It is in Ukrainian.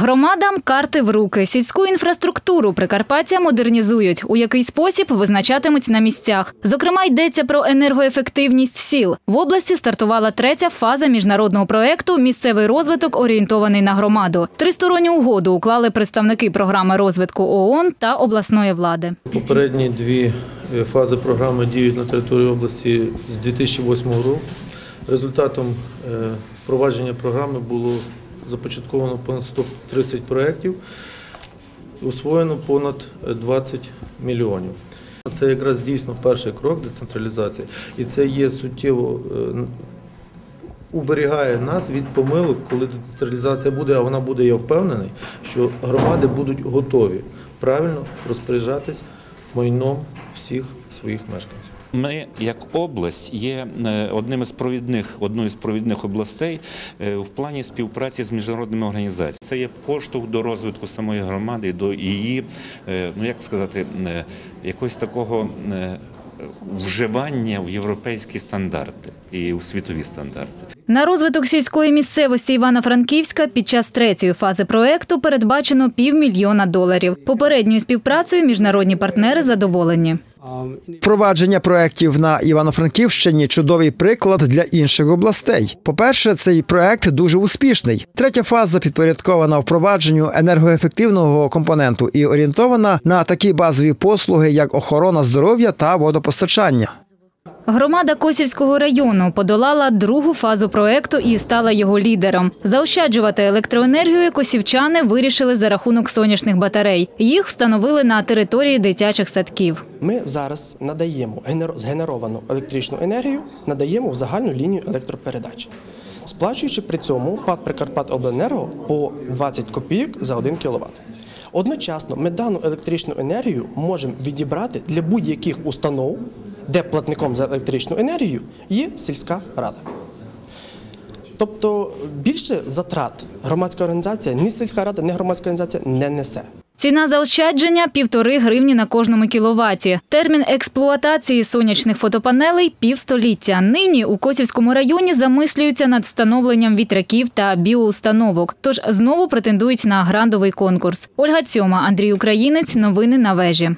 Громадам карти в руки. Сільську інфраструктуру Прикарпаття модернізують. У який спосіб визначатимуть на місцях. Зокрема, йдеться про енергоефективність сіл. В області стартувала третя фаза міжнародного проекту Місцевий розвиток орієнтований на громаду. Тристоронню угоду уклали представники програми розвитку ООН та обласної влади. Попередні дві е, фази програми діють на території області з 2008 року. Результатом е, впровадження програми було започатковано понад 130 проєктів, освоєно понад 20 мільйонів. Це якраз дійсно перший крок децентралізації, і це є суттєво е, уберігає нас від помилок, коли децентралізація буде, а вона буде, я впевнений, що громади будуть готові правильно розпоряджатись майном всіх своїх мешканців. Ми, як область, є е, одним із провідних, одною з провідних областей е, в плані співпраці з міжнародними організаціями. Це є поштовх до розвитку самої громади, до її, е, ну як сказати, якогось такого вживання в європейські стандарти і в світові стандарти. На розвиток сільської місцевості Івано-Франківська під час третьої фази проекту передбачено півмільйона доларів. Попередньою співпрацею міжнародні партнери задоволені. Впровадження проєктів на Івано-Франківщині чудовий приклад для інших областей. По-перше, цей проект дуже успішний. Третя фаза підпорядкована впровадженню енергоефективного компоненту і орієнтована на такі базові послуги, як охорона здоров'я та водопостачання. Громада Косівського району подолала другу фазу проекту і стала його лідером. Заощаджувати електроенергію косівчани вирішили за рахунок сонячних батарей. Їх встановили на території дитячих садків. Ми зараз надаємо згенеровану електричну енергію, надаємо в загальну лінію електропередач, сплачуючи при цьому ПАД Прикарпатобленерго по 20 копійок за 1 кВт. Одночасно ми дану електричну енергію можемо відібрати для будь-яких установ, де платником за електричну енергію є сільська рада. Тобто більше затрат громадська організація, ні сільська рада, ні громадська організація не несе. Ціна заощадження – півтори гривні на кожному кіловаті. Термін експлуатації сонячних фотопанелей – півстоліття. Нині у Косівському районі замислюються над встановленням вітряків та біоустановок. Тож знову претендують на грандовий конкурс. Ольга Цьома, Андрій Українець. Новини на вежі.